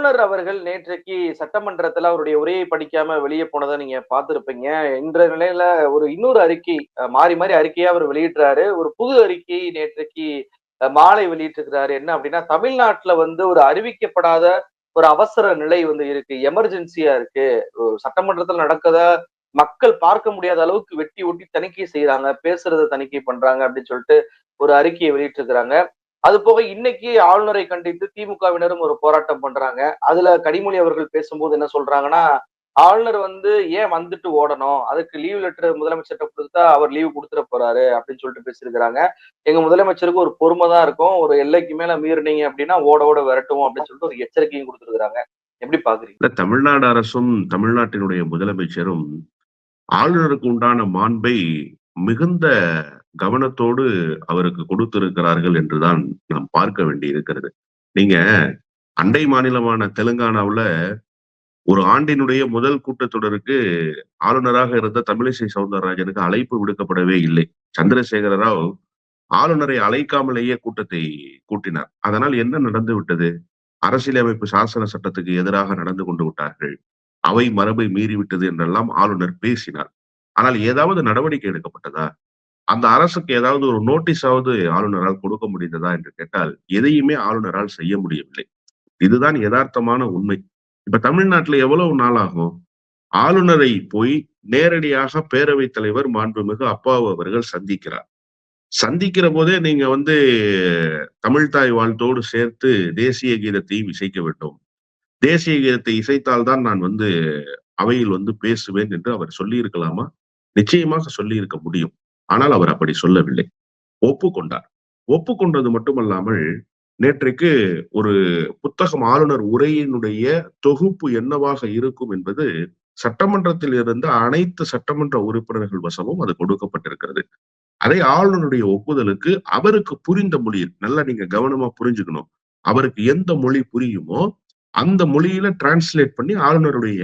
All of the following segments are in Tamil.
ஆளுநர் அவர்கள் நேற்றைக்கு சட்டமன்றத்துல அவருடைய உரையை படிக்காம வெளியே போனதை நீங்க பார்த்திருப்பீங்க. இன்ற நிலையில ஒரு இன்னொரு அறிக்கை மாறி மாறி அறிக்கையா அவர் வெளியிடுறாரு. ஒரு புது அறிக்கை நேற்றைக்கு மாலை வெளியிட்டிருக்கிறாரு. என்ன அப்படின்னா தமிழ்நாட்டுல வந்து ஒரு அறிவிக்கப்படாத ஒரு அவசர நிலை வந்து இருக்கு. எமர்ஜென்சியா இருக்கு. சட்டமன்றத்தில் சட்டமன்றத்துல நடக்கத மக்கள் பார்க்க முடியாத அளவுக்கு வெட்டி ஒட்டி தணிக்கை செய்யறாங்க பேசுறத தணிக்கை பண்றாங்க அப்படின்னு சொல்லிட்டு ஒரு அறிக்கையை வெளியிட்டிருக்கிறாங்க. அது போக இன்னைக்கு ஆளுநரை கண்டித்து திமுகவினரும் ஒரு போராட்டம் பண்றாங்க. அதுல கனிமொழி அவர்கள் பேசும்போது என்ன சொல்றாங்கன்னா ஆளுநர் வந்து ஏன் வந்துட்டு ஓடணும்? அதுக்கு லீவ் லெட்டர் முதலமைச்சர்கிட்ட கொடுத்தா அவர் லீவ் கொடுத்துட போறாரு அப்படின்னு சொல்லிட்டு பேசியிருக்கிறாங்க. எங்க முதலமைச்சருக்கு ஒரு பொறுமை தான் இருக்கும். ஒரு எல்லைக்கு மேல மீறினீங்க அப்படின்னா ஓட ஓட விரட்டுவோம் அப்படின்னு சொல்லிட்டு ஒரு எச்சரிக்கையும் கொடுத்துருக்காங்க எப்படி பாக்குறீங்க? இல்ல தமிழ்நாடு அரசும் தமிழ்நாட்டினுடைய முதலமைச்சரும் ஆளுநருக்கு உண்டான மாண்பை மிகுந்த கவனத்தோடு அவருக்கு கொடுத்திருக்கிறார்கள் என்றுதான் நாம் பார்க்க வேண்டி இருக்கிறது நீங்க அண்டை மாநிலமான தெலுங்கானாவுல ஒரு ஆண்டினுடைய முதல் கூட்டத்தொடருக்கு ஆளுநராக இருந்த தமிழிசை சவுந்தரராஜனுக்கு அழைப்பு விடுக்கப்படவே இல்லை. சந்திரசேகர ராவ் ஆளுநரை அழைக்காமலேயே கூட்டத்தை கூட்டினார். அதனால் என்ன நடந்து விட்டது? அரசியலமைப்பு சாசன சட்டத்துக்கு எதிராக நடந்து கொண்டு விட்டார்கள். அவை மரபை மீறிவிட்டது என்றெல்லாம் ஆளுநர் பேசினார். ஆனால் ஏதாவது நடவடிக்கை எடுக்கப்பட்டதா? அந்த அரசுக்கு ஏதாவது ஒரு நோட்டீஸாவது ஆளுநரால் கொடுக்க முடிந்ததா என்று கேட்டால் எதையுமே ஆளுநரால் செய்ய முடியவில்லை. இதுதான் யதார்த்தமான உண்மை. இப்ப தமிழ்நாட்டுல எவ்வளவு நாள் ஆகும் ஆளுநரை போய் நேரடியாக பேரவைத் தலைவர் மாண்புமிகு அப்பாவு அவர்கள் சந்திக்கிறார். சந்திக்கிற போதே நீங்க வந்து தமிழ்தாய் வாழ்த்தோடு சேர்த்து தேசிய கீதத்தையும் இசைக்க வேண்டும். தேசிய கீதத்தை இசைத்தால்தான் நான் வந்து அவையில் வந்து பேசுவேன் என்று அவர் சொல்லி இருக்கலாமா நிச்சயமாக சொல்லி இருக்க முடியும். ஆனால் அவர் அப்படி சொல்லவில்லை. ஒப்புக்கொண்டார். ஒப்புக்கொண்டது மட்டுமல்லாமல் நேற்றைக்கு ஒரு புத்தகம் ஆளுநர் உரையினுடைய தொகுப்பு என்னவாக இருக்கும் என்பது சட்டமன்றத்தில் இருந்த அனைத்து சட்டமன்ற உறுப்பினர்கள் வசமும் அது கொடுக்கப்பட்டிருக்கிறது. அதை ஆளுநருடைய ஒப்புதலுக்கு அவருக்கு புரிந்த மொழியில் நல்லா நீங்க கவனமா புரிஞ்சுக்கணும். அவருக்கு எந்த மொழி புரியுமோ அந்த மொழியில டிரான்ஸ்லேட் பண்ணி ஆளுநருடைய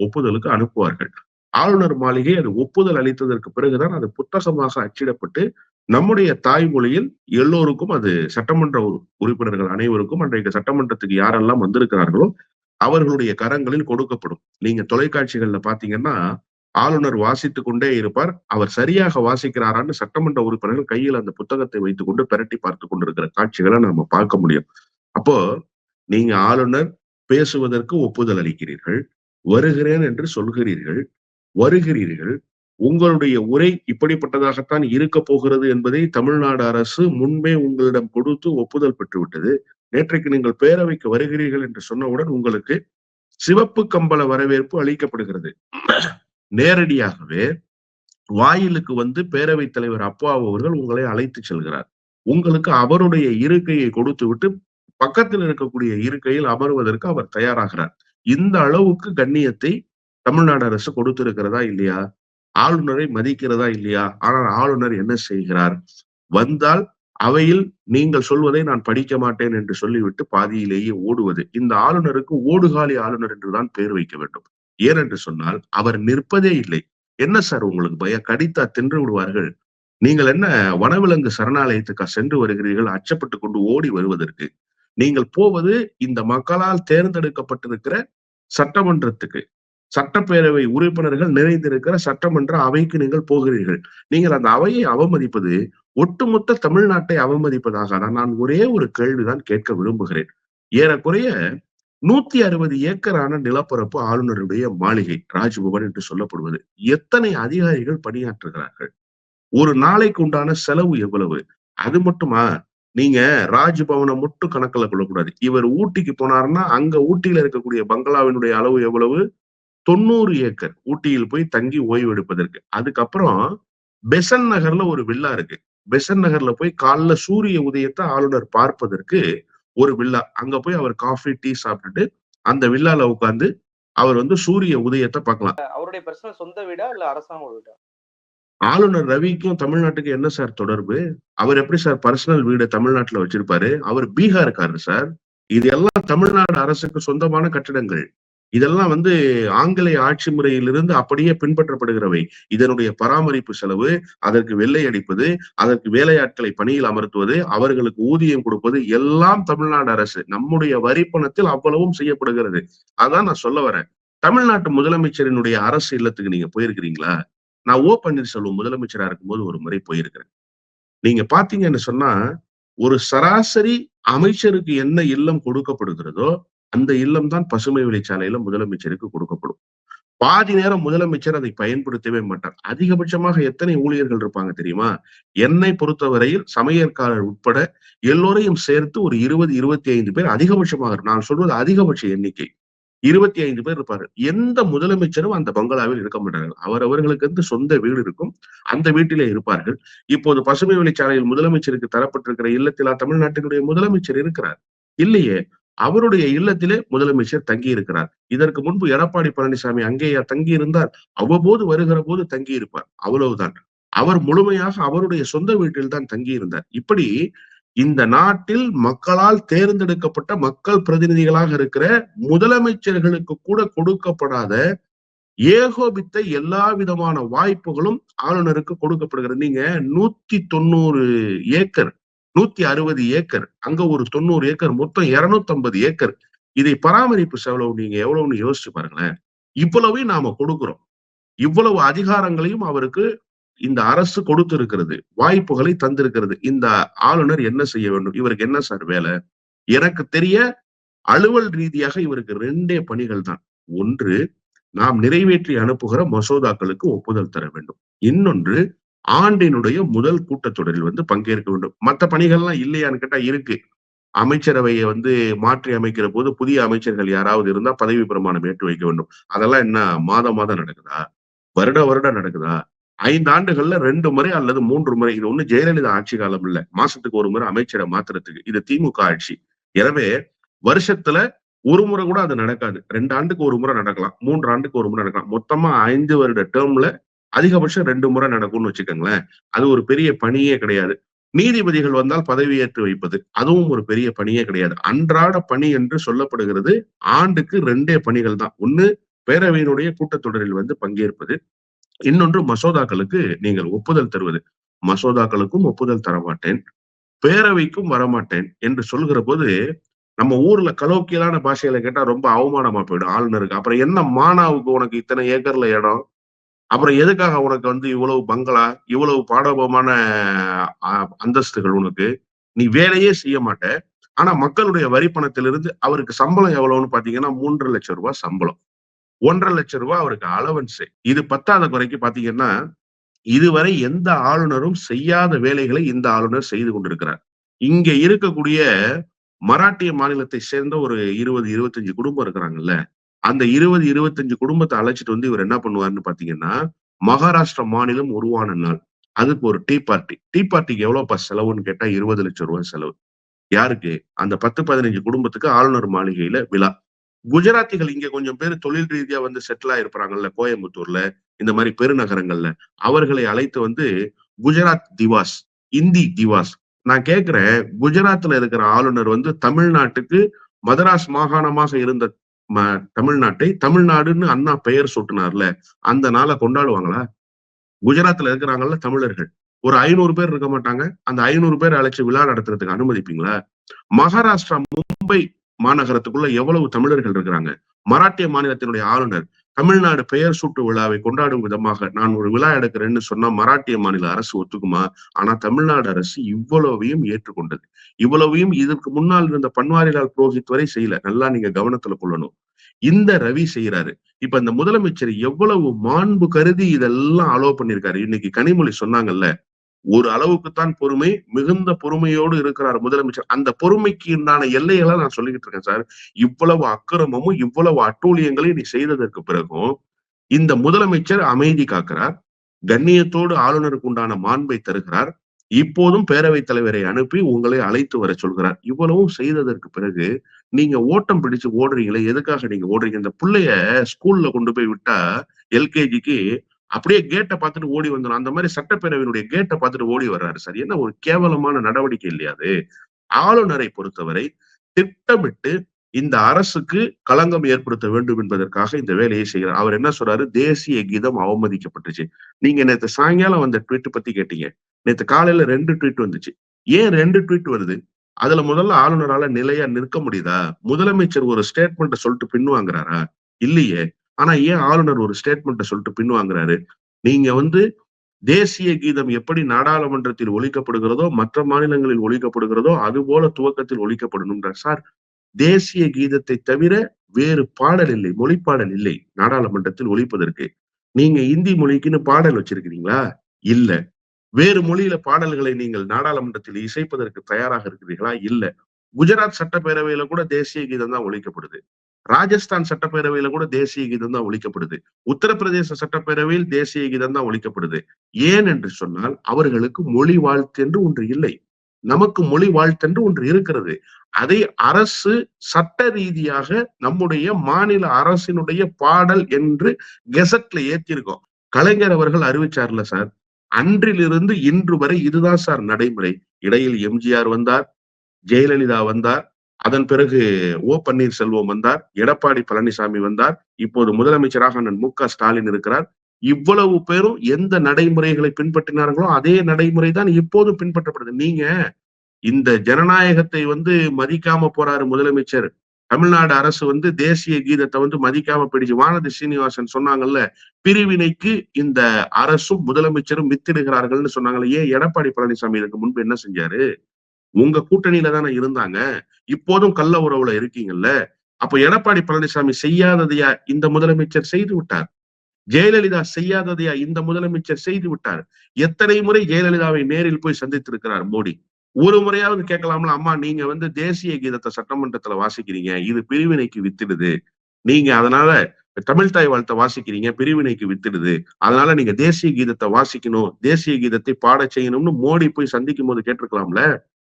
ஒப்புதலுக்கு அனுப்புவார்கள். ஆளுநர் மாளிகை அது ஒப்புதல் அளித்ததற்கு பிறகுதான் அது புத்தகமாக அச்சிடப்பட்டு நம்முடைய தாய்மொழியில் எல்லோருக்கும் அது சட்டமன்ற உறுப்பினர்கள் அனைவருக்கும் அன்றைக்கு சட்டமன்றத்துக்கு யாரெல்லாம் வந்திருக்கிறார்களோ அவர்களுடைய கரங்களில் கொடுக்கப்படும். நீங்க தொலைக்காட்சிகள்ல பாத்தீங்கன்னா ஆளுநர் வாசித்துக் கொண்டே இருப்பார். அவர் சரியாக வாசிக்கிறாரான்னு சட்டமன்ற உறுப்பினர்கள் கையில் அந்த புத்தகத்தை வைத்துக் கொண்டு பிரட்டி பார்த்து கொண்டிருக்கிற காட்சிகளை நாம பார்க்க முடியும். அப்போ நீங்க ஆளுநர் பேசுவதற்கு ஒப்புதல் அளிக்கிறீர்கள் வருகிறேன் என்று சொல்கிறீர்கள் வருகிறீர்கள். உங்களுடைய உரை இப்படிப்பட்டதாகத்தான் இருக்க போகிறது என்பதை தமிழ்நாடு அரசு முன்பே உங்களிடம் கொடுத்து ஒப்புதல் பெற்றுவிட்டது. நேற்றைக்கு நீங்கள் பேரவைக்கு வருகிறீர்கள் என்று சொன்னவுடன் உங்களுக்கு சிவப்பு கம்பள வரவேற்பு அளிக்கப்படுகிறது. நேரடியாகவே வாயிலுக்கு வந்து பேரவைத் தலைவர் அப்பா அவர்கள் உங்களை அழைத்து செல்கிறார். உங்களுக்கு அவருடைய இருக்கையை கொடுத்து விட்டு பக்கத்தில் இருக்கக்கூடிய இருக்கையில் அமர்வதற்கு அவர் தயாராகிறார். இந்த அளவுக்கு கண்ணியத்தை தமிழ்நாடு அரசு கொடுத்திருக்கிறதா இல்லையா? ஆளுநரை மதிக்கிறதா இல்லையா? ஆனால் ஆளுநர் என்ன செய்கிறார்? வந்தால் அவையில் நீங்கள் சொல்வதை நான் படிக்க மாட்டேன் என்று சொல்லிவிட்டு பாதியிலேயே ஓடுவது. இந்த ஆளுநருக்கு ஓடுகாலி ஆளுநர் என்றுதான் பெயர் வைக்க வேண்டும். ஏனென்று சொன்னால் அவர் நிற்பதே இல்லை. என்ன சார் உங்களுக்கு பய கடித்தா தின்று விடுவார்கள். நீங்கள் என்ன வனவிலங்கு சரணாலயத்துக்கா சென்று வருகிறீர்கள்? அச்சப்பட்டு கொண்டு ஓடி வருவதற்கு. நீங்கள் போவது இந்த மக்களால் தேர்ந்தெடுக்கப்பட்டிருக்கிற சட்டமன்றத்துக்கு. சட்டப்பேரவை உறுப்பினர்கள் நிறைந்திருக்கிற சட்டமன்ற அவைக்கு நீங்கள் போகிறீர்கள். நீங்கள் அந்த அவையை அவமதிப்பது ஒட்டுமொத்த தமிழ்நாட்டை அவமதிப்பதாக நான் ஒரே ஒரு கேள்விதான் கேட்க விரும்புகிறேன். ஏறக்குறைய நூத்தி அறுபது ஏக்கரான நிலப்பரப்பு ஆளுநருடைய மாளிகை ராஜ்பவன் என்று சொல்லப்படுவது. எத்தனை அதிகாரிகள் பணியாற்றுகிறார்கள்? ஒரு நாளைக்கு உண்டான செலவு எவ்வளவு? அது மட்டுமா? நீங்க ராஜ்பவனை மட்டும் கணக்கில் கொள்ளக்கூடாது. இவர் ஊட்டிக்கு போனாருன்னா அங்க ஊட்டியில இருக்கக்கூடிய பங்களாவினுடைய அளவு எவ்வளவு? தொண்ணூறு ஏக்கர் ஊட்டியில் போய் தங்கி ஓய்வு எடுப்பதற்கு. அதுக்கப்புறம் பெசன் நகர்ல ஒரு வில்லா இருக்கு. பெசன் நகர்ல போய் காலைல சூரிய உதயத்தை ஆளுநர் பார்ப்பதற்கு ஒரு வில்லா. அங்க போய் அவர் காஃபி டீ சாப்பிட்டுட்டு அந்த வில்லால உட்கார்ந்து அவர் வந்து சூரிய உதயத்தை பார்க்கலாம். அவருடைய பர்சனல் சொந்த வீடா இல்ல அரசாங்க வீடா? ஆளுநர் ரவிக்கும் தமிழ்நாட்டுக்கு என்ன சார் தொடர்பு? அவர் எப்படி சார் பர்சனல் வீடு தமிழ்நாட்டுல வச்சிருப்பாரு? அவர் பீகார்காரர் சார். இது எல்லாம் தமிழ்நாடு அரசுக்கு சொந்தமான கட்டிடங்கள். இதெல்லாம் வந்து ஆங்கிலேய ஆட்சி முறையிலிருந்து அப்படியே பின்பற்றப்படுகிறவை. இதனுடைய பராமரிப்பு செலவு அதற்கு வெள்ளை அடிப்பது அதற்கு வேலையாட்களை பணியில் அமர்த்துவது அவர்களுக்கு ஊதியம் கொடுப்பது எல்லாம் தமிழ்நாடு அரசு. நம்முடைய வரி பணத்தில் அவ்வளவும் செய்யப்படுகிறது. அதான் நான் சொல்ல வரேன். தமிழ்நாட்டு முதலமைச்சரினுடைய அரசு இல்லத்துக்கு நீங்க போயிருக்கிறீங்களா? நான் ஓ பன்னீர்செல்வம் முதலமைச்சரா இருக்கும்போது ஒரு முறை போயிருக்கிறேன். நீங்க பாத்தீங்கன்னு சொன்னா ஒரு சராசரி அமைச்சருக்கு என்ன இல்லம் கொடுக்கப்படுகிறதோ அந்த இல்லம் தான் பசுமை வழிச்சாலையில முதலமைச்சருக்கு கொடுக்கப்படும். பாதி நேரம் முதலமைச்சர் அதை பயன்படுத்தவே மாட்டார். அதிகபட்சமாக எத்தனை ஊழியர்கள் இருப்பாங்க தெரியுமா? என்னை பொறுத்தவரையில் சமையற்காரர் உட்பட எல்லோரையும் சேர்த்து ஒரு இருபது இருபத்தி ஐந்து பேர் அதிகபட்சமாக நான் சொல்வது அதிகபட்ச எண்ணிக்கை. இருபத்தி ஐந்து பேர் இருப்பாரு. எந்த முதலமைச்சரும் அந்த பங்களாவில் இருக்க மாட்டார்கள். அவர் அவர்களுக்கு வந்து சொந்த வீடு இருக்கும். அந்த வீட்டிலே இருப்பார்கள். இப்போது பசுமை வழிச்சாலையில் முதலமைச்சருக்கு தரப்பட்டிருக்கிற இல்லத்திலா தமிழ்நாட்டினுடைய முதலமைச்சர் இருக்கிறார். இல்லையே? அவருடைய இல்லத்திலே முதலமைச்சர் தங்கி இருக்கிறார் இதற்கு முன்பு எடப்பாடி பழனிசாமி அங்கேயா தங்கி இருந்தார் அவ்வப்போது வருகிற போது தங்கி இருப்பார் அவ்வளவுதான். அவர் முழுமையாக அவருடைய சொந்த வீட்டில் தான் தங்கி இருந்தார் இப்படி இந்த நாட்டில் மக்களால் தேர்ந்தெடுக்கப்பட்ட மக்கள் பிரதிநிதிகளாக இருக்கிற முதலமைச்சர்களுக்கு கூட கொடுக்கப்படாத ஏகோபித்த எல்லா விதமான வாய்ப்புகளும் ஆளுநருக்கு கொடுக்கப்படுகிறது. நீங்க நூத்தி தொண்ணூறு ஏக்கர் நூத்தி அறுபது ஏக்கர் அங்க ஒரு தொண்ணூறு ஏக்கர் மொத்தம் இருநூத்தி ஐம்பது ஏக்கர். இதை பராமரிப்பு செலவு நீங்க எவ்வளவுன்னு யோசிச்சு பாருங்களேன். இவ்வளவையும் நாம கொடுக்கிறோம். இவ்வளவு அதிகாரங்களையும் அவருக்கு இந்த அரசு கொடுத்திருக்கிறது. வாய்ப்புகளை தந்திருக்கிறது. இந்த ஆளுநர் என்ன செய்ய வேண்டும்? இவருக்கு என்ன சார் வேலை? எனக்கு தெரிய அலுவல் ரீதியாக இவருக்கு ரெண்டே பணிகள் தான். ஒன்று நாம் நிறைவேற்றி அனுப்புகிற மசோதாக்களுக்கு ஒப்புதல் தர வேண்டும். இன்னொன்று ஆண்டினுடைய முதல் கூட்டத்தொடரில் வந்து பங்கேற்க வேண்டும். மற்ற பணிகள்லாம் இல்லையான்னு கேட்டா இருக்கு. அமைச்சரவையை வந்து மாற்றி அமைக்கிற போது புதிய அமைச்சர்கள் யாராவது இருந்தா பதவி பிரமாணம் ஏற்று வைக்க வேண்டும். அதெல்லாம் என்ன மாதம் மாதம் நடக்குதா? வருட வருடம் நடக்குதா? ஐந்து ஆண்டுகள்ல ரெண்டு முறை அல்லது மூன்று முறை இது ஒண்ணு ஜெயலலிதா ஆட்சி காலம் இல்ல. மாசத்துக்கு ஒரு முறை அமைச்சரை மாத்துறதுக்கு. இது திமுக ஆட்சி. எனவே வருஷத்துல ஒரு முறை கூட அது நடக்காது. ரெண்டு ஆண்டுக்கு ஒரு முறை நடக்கலாம். மூன்று ஆண்டுக்கு ஒரு முறை நடக்கலாம். மொத்தமா ஐந்து வருட டேர்ம்ல அதிகபட்சம் ரெண்டு முறை நடக்கும்னு வச்சுக்கோங்களேன். அது ஒரு பெரிய பணியே கிடையாது. நீதிபதிகள் வந்தால் பதவியேற்று வைப்பது அதுவும் ஒரு பெரிய பணியே கிடையாது. அன்றாட பணி என்று சொல்லப்படுகிறது ஆண்டுக்கு ரெண்டே பணிகள் தான். ஒண்ணு பேரவையினுடைய கூட்டத்தொடரில் வந்து பங்கேற்பது இன்னொன்று மசோதாக்களுக்கு நீங்கள் ஒப்புதல் தருவது. மசோதாக்களுக்கும் ஒப்புதல் தரமாட்டேன் பேரவைக்கும் வரமாட்டேன் என்று சொல்கிற போது நம்ம ஊர்ல கலோக்கியலான பாஷையில கேட்டா ரொம்ப அவமானமா போயிடும் ஆளுநருக்கு. அப்புறம் என்ன மானாவுக்கு உனக்கு இத்தனை ஏக்கர்ல இடம்? அப்புறம் எதுக்காக உனக்கு வந்து இவ்வளவு பங்களா இவ்வளவு பாடபமான அந்தஸ்துகள் உனக்கு? நீ வேலையே செய்ய மாட்ட. ஆனா மக்களுடைய வரி பணத்திலிருந்து அவருக்கு சம்பளம் எவ்வளவுன்னு பாத்தீங்கன்னா மூன்றரை லட்சம் ரூபாய் சம்பளம். ஒன்றரை லட்சம் ரூபாய் அவருக்கு அலவன்ஸ் இது பத்தாத குறைக்கு பாத்தீங்கன்னா இதுவரை எந்த ஆளுநரும் செய்யாத வேலைகளை இந்த ஆளுநர் செய்து கொண்டிருக்கிறார். இங்க இருக்கக்கூடிய மராட்டிய மாநிலத்தை சேர்ந்த ஒரு இருபது இருபத்தஞ்சு குடும்பம் இருக்கிறாங்கல்ல அந்த இருபது இருபத்தஞ்சு குடும்பத்தை அழைச்சிட்டு வந்து இவர் என்ன பண்ணுவாருன்னு பாத்தீங்கன்னா மகாராஷ்டிரா மாநிலம் உருவான நாள். அதுக்கு ஒரு டீ பார்ட்டி. டீ பார்ட்டிக்கு எவ்வளவுப்பா செலவுன்னு கேட்டா இருபது லட்சம் ரூபாய் செலவு. யாருக்கு? அந்த பத்து பதினஞ்சு குடும்பத்துக்கு ஆளுநர் மாளிகையில விழா. குஜராத்திகள் இங்க கொஞ்சம் பேர் தொழில் ரீதியா வந்து செட்டில் ஆயிருப்பாங்கல்ல கோயம்புத்தூர்ல இந்த மாதிரி பெருநகரங்கள்ல. அவர்களை அழைத்து வந்து குஜராத் திவாஸ் இந்தி திவாஸ். நான் கேக்குறேன் குஜராத்ல இருக்கிற ஆளுநர் வந்து தமிழ்நாட்டுக்கு மதராஸ் மாகாணமாக இருந்த தமிழ்நாட்டை தமிழ்நாடுன்னு அண்ணா பெயர் சூட்டினார்ல அந்த நாளை கொண்டாடுவாங்களா? குஜராத்ல இருக்கிறாங்கல்ல தமிழர்கள். ஒரு ஐநூறு பேர் இருக்க மாட்டாங்க. அந்த ஐநூறு பேர் அழைச்சு விழா நடத்துறதுக்கு அனுமதிப்பீங்களா? மகாராஷ்டிரா மும்பை மாநகரத்துக்குள்ள எவ்வளவு தமிழர்கள் இருக்கிறாங்க? மராட்டிய மாநிலத்தினுடைய ஆளுநர் தமிழ்நாடு பெயர் சூட்டு விழாவை கொண்டாடும் விதமாக நான் ஒரு விழா எடுக்கிறேன்னு சொன்னா மராட்டிய மாநில அரசு ஒத்துக்குமா? ஆனா தமிழ்நாடு அரசு இவ்வளவையும் ஏற்றுக்கொண்டது. இவ்வளவையும் இதற்கு முன்னால் இருந்த பன்வாரிலால் புரோஹித் வரை செய்யல. நல்லா நீங்க கவனத்துல கொள்ளணும். இந்த ரவி செய்யறாரு இப்ப இந்த முதலமைச்சர் எவ்வளவு மாண்பு கருதி இதெல்லாம் அலோவ் பண்ணிருக்காரு. இன்னைக்கு கனிமொழி சொன்னாங்கல்ல ஒரு அளவுக்குத்தான் பொறுமை மிகுந்த பொறுமையோடு இருக்கிறார் முதலமைச்சர். அந்த பொறுமைக்கு உண்டான எல்லையெல்லாம் நான் சொல்லிக்கிட்டு இருக்கேன் சார். இவ்வளவு அக்கிரமமும் இவ்வளவு அட்டூழியங்களையும் நீ செய்ததற்கு பிறகும் இந்த முதலமைச்சர் அமைதி காக்கிறார் கண்ணியத்தோடு ஆளுநருக்கு உண்டான மாண்பை தருகிறார் இப்போதும் பேரவைத் தலைவரை அனுப்பி உங்களை அழைத்து வர சொல்கிறார். இவ்வளவும் செய்ததற்கு பிறகு நீங்க ஓட்டம் பிடிச்சு ஓடுறீங்களே எதுக்காக நீங்க ஓடுறீங்க? இந்த பிள்ளைய ஸ்கூல்ல கொண்டு போய் விட்டா எல்கேஜிக்கு அப்படியே கேட்டை பார்த்துட்டு ஓடி வந்துடும் அந்த மாதிரி சட்டப்பேரவையினுடைய கேட்டை பார்த்துட்டு ஓடி வர்றாரு சார். என்ன ஒரு கேவலமான நடவடிக்கை இல்லையா அது? ஆளுநரை பொறுத்தவரை திட்டமிட்டு இந்த அரசுக்கு களங்கம் ஏற்படுத்த வேண்டும் என்பதற்காக இந்த வேலையை செய்கிறார். அவர் என்ன சொல்றாரு? தேசிய கீதம் அவமதிக்கப்பட்டுச்சு. நீங்க நேத்து சாயங்காலம் வந்த ட்வீட் பத்தி கேட்டீங்க. நேத்து காலையில ரெண்டு ட்வீட் வந்துச்சு. ஏன் ரெண்டு ட்வீட் வருது? அதுல முதல்ல ஆளுநரால நிலையா நிற்க முடியுதா? முதலமைச்சர் ஒரு ஸ்டேட்மெண்ட்டை சொல்லிட்டு பின்வாங்குறாரா இல்லையே. ஆனா ஏன் ஆளுநர் ஒரு ஸ்டேட்மெண்ட்டை சொல்லிட்டு பின்வாங்குறாரு நீங்க வந்து தேசிய கீதம் எப்படி நாடாளுமன்றத்தில் ஒழிக்கப்படுகிறதோ மற்ற மாநிலங்களில் ஒழிக்கப்படுகிறதோ அது போல துவக்கத்தில் ஒழிக்கப்படணும்ன்ற சார் தேசிய கீதத்தை தவிர வேறு பாடல் இல்லை மொழி பாடல் இல்லை நாடாளுமன்றத்தில் ஒழிப்பதற்கு. நீங்க இந்தி மொழிக்குன்னு பாடல் வச்சிருக்கிறீங்களா? இல்ல. வேறு மொழியில பாடல்களை நீங்கள் நாடாளுமன்றத்தில் இசைப்பதற்கு தயாராக இருக்கிறீர்களா? இல்ல. குஜராத் சட்டப்பேரவையில கூட தேசிய கீதம் தான் ஒழிக்கப்படுது. ராஜஸ்தான் சட்டப்பேரவையில கூட தேசிய கீதம் தான் ஒழிக்கப்படுது. உத்தரப்பிரதேச சட்டப்பேரவையில் தேசிய கீதம் தான் ஒழிக்கப்படுது. ஏன் என்று சொன்னால் அவர்களுக்கு மொழி வாழ்த்து என்று ஒன்று இல்லை. நமக்கு மொழி வாழ்த்தென்று ஒன்று இருக்கிறது. அதை அரசு சட்ட ரீதியாக நம்முடைய மாநில அரசினுடைய பாடல் என்று கெசட்ல ஏத்திருக்கோம் கலைஞர் அவர்கள் அறிவிச்சார்ல சார் அன்றிலிருந்து இன்று வரை இதுதான் சார் நடைமுறை. இடையில் எம்ஜிஆர் வந்தார் ஜெயலலிதா வந்தார் அதன் பிறகு ஓ பன்னீர்செல்வம் வந்தார் எடப்பாடி பழனிசாமி வந்தார் இப்போது முதலமைச்சராக அண்ணன் மு க ஸ்டாலின் இருக்கிறார். இவ்வளவு பேரும் எந்த நடைமுறைகளை பின்பற்றினார்களோ அதே நடைமுறை தான் இப்போதும் பின்பற்றப்படுது. நீங்க இந்த ஜனநாயகத்தை வந்து மதிக்காம போறாரு முதலமைச்சர் தமிழ்நாடு அரசு வந்து தேசிய கீதத்தை வந்து மதிக்காம போயிடுச்சு வானதி சீனிவாசன் சொன்னாங்கல்ல பிரிவினைக்கு இந்த அரசும் முதலமைச்சரும் வித்திடுகிறார்கள்னு சொன்னாங்கல்ல ஏன் எடப்பாடி பழனிசாமி இதுக்கு முன்பு என்ன செஞ்சாரு? உங்க கூட்டணியில தானே இருந்தாங்க இப்போதும் கள்ள உறவுல இருக்கீங்கல்ல அப்ப எடப்பாடி பழனிசாமி செய்யாததையா இந்த முதலமைச்சர் செய்து விட்டார்? ஜெயலலிதா செய்யாததையா இந்த முதலமைச்சர் செய்து விட்டார்? எத்தனை முறை ஜெயலலிதாவை நேரில் போய் சந்தித்திருக்கிறார் மோடி? ஒரு முறையாவது கேட்கலாம்ல அம்மா நீங்க வந்து தேசிய கீதத்தை சட்டமன்றத்துல வாசிக்கிறீங்க இது பிரிவினைக்கு வித்திடுது. நீங்க அதனால தமிழ் தாய் வாழ்த்தை வாசிக்கிறீங்க பிரிவினைக்கு வித்திடுது. அதனால நீங்க தேசிய கீதத்தை வாசிக்கணும் தேசிய கீதத்தை பாட செய்யணும்னு மோடி போய் சந்திக்கும் போது கேட்டிருக்கலாம்ல?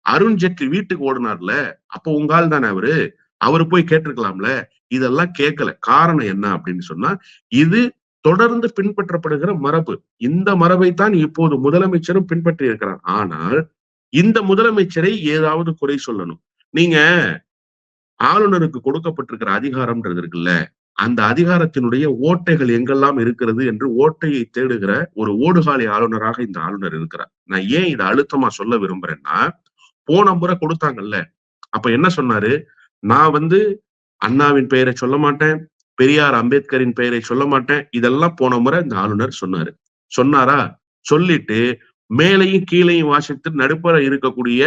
அருண் ஜெட்லி வீட்டுக்கு ஓடினார்ல அப்போ உங்கால் தானே அவரு? அவரு போய் கேட்டிருக்கலாம்ல? இதெல்லாம் கேட்கல. காரணம் என்ன அப்படின்னு சொன்னா இது தொடர்ந்து பின்பற்றப்படுகிற மரபு. இந்த மரபை தான் இப்போது முதலமைச்சரும் பின்பற்றி இருக்கிறார். ஆனால் இந்த முதலமைச்சரை ஏதாவது குறை சொல்லணும். நீங்க ஆளுநருக்கு கொடுக்கப்பட்டிருக்கிற அதிகாரம்ன்றது இருக்குல்ல அந்த அதிகாரத்தினுடைய ஓட்டைகள் எங்கெல்லாம் இருக்கிறது என்று ஓட்டையை தேடுகிற ஒரு ஓடுகாலி ஆளுநராக இந்த ஆளுநர் இருக்கிறார். நான் ஏன் இதை அழுத்தமா சொல்ல விரும்புறேன்னா போன முறை கொடுத்தாங்கல்ல. அப்ப என்ன சொன்னாரு? நான் வந்து அண்ணாவின் பெயரை சொல்ல மாட்டேன் பெரியார் அம்பேத்கரின் பெயரை சொல்ல மாட்டேன் இதெல்லாம் போன முறை இந்த ஆளுநர் சொன்னாரு. சொன்னாரா? சொல்லிட்டு மேலையும் கீழையும் வாசித்து நடுப்பற இருக்கக்கூடிய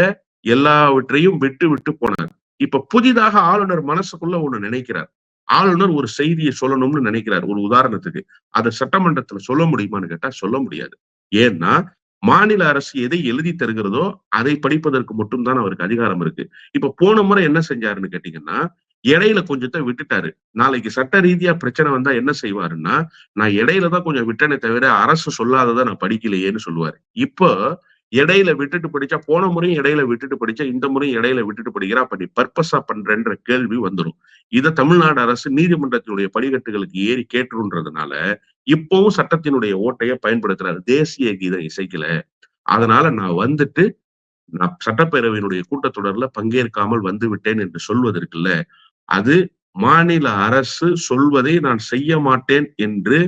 எல்லாவற்றையும் விட்டு விட்டு போனார். இப்ப புதிதாக ஆளுநர் மனசுக்குள்ள ஒண்ணு நினைக்கிறார். ஆளுநர் ஒரு செய்தியை சொல்லணும்னு நினைக்கிறார். ஒரு உதாரணத்துக்கு. அதை சட்டமன்றத்துல சொல்ல முடியுமான்னு கேட்டா சொல்ல முடியாது. ஏன்னா மாநில அரசு எதை எழுதி தருகிறதோ அதை படிப்பதற்கு மட்டும்தான் அவருக்கு அதிகாரம் இருக்கு. இப்ப போன முறை என்ன செஞ்சாருன்னு கேட்டீங்கன்னா இடையில கொஞ்சத்தை விட்டுட்டாரு. நாளைக்கு சட்ட ரீதியா பிரச்சனை வந்தா என்ன செய்வாருன்னா நான் இடையில தான் கொஞ்சம் விட்டனே தவிர அரசு சொல்லாததை நான் படிக்கலையேன்னு சொல்லுவாரு. இப்போ இடையில விட்டுட்டு படிச்சா போன முறையும் இடையில விட்டுட்டு படிச்சா இந்த முறையும் இடையில விட்டுட்டு படிக்கிறா. அப்ப நீ பர்பஸா பண்றன்ற கேள்வி வந்துடும் இதை தமிழ்நாடு அரசு நீதிமன்றத்தினுடைய படிக்கட்டுகளுக்கு ஏறி கேட்டுன்றதுனால இப்பவும் சட்டத்தினுடைய ஓட்டையை பயன்படுத்துறாரு. தேசிய கீதம் இசைக்கல. அதனால நான் வந்துட்டு நான் சட்டப்பேரவையினுடைய கூட்டத்தொடர்ல பங்கேற்காமல் வந்து விட்டேன் என்று சொல்வதற்குல்ல. அது மாநில அரசு சொல்வதை நான் செய்ய மாட்டேன் என்று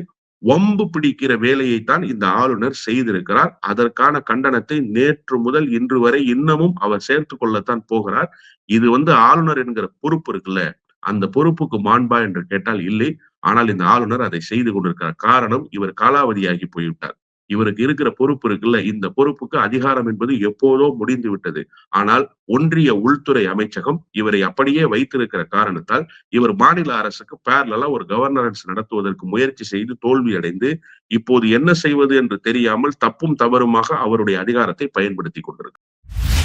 வம்பு பிடிக்கிற வேலையைத்தான் இந்த ஆளுநர் செய்திருக்கிறார். அதற்கான கண்டனத்தை நேற்று முதல் இன்று வரை இன்னமும் அவர் சேர்த்து கொள்ளத்தான் போகிறார். இது வந்து ஆளுநர் என்கிற பொறுப்பு இருக்குல்ல? அந்த பொறுப்புக்கு மாண்பா என்று கேட்டால் இல்லை. ஆனால் இந்த ஆளுநர் அதை செய்து கொண்டிருக்கிறார். காரணம் இவர் காலாவதியாகி போய்விட்டார். இவருக்கு இருக்கிற பொறுப்பு இருக்குல்ல இந்த பொறுப்புக்கு அதிகாரம் என்பது எப்போதோ முடிந்து விட்டது. ஆனால் ஒன்றிய உள்துறை அமைச்சகம் இவரை அப்படியே வைத்திருக்கிற காரணத்தால் இவர் மாநில அரசுக்கு பேரலா ஒரு கவர்னரன்ஸ் நடத்துவதற்கு முயற்சி செய்து தோல்வி அடைந்து இப்போது என்ன செய்வது என்று தெரியாமல் தப்பும் தவறுமாக அவருடைய அதிகாரத்தை பயன்படுத்தி கொண்டிருக்கிறார்.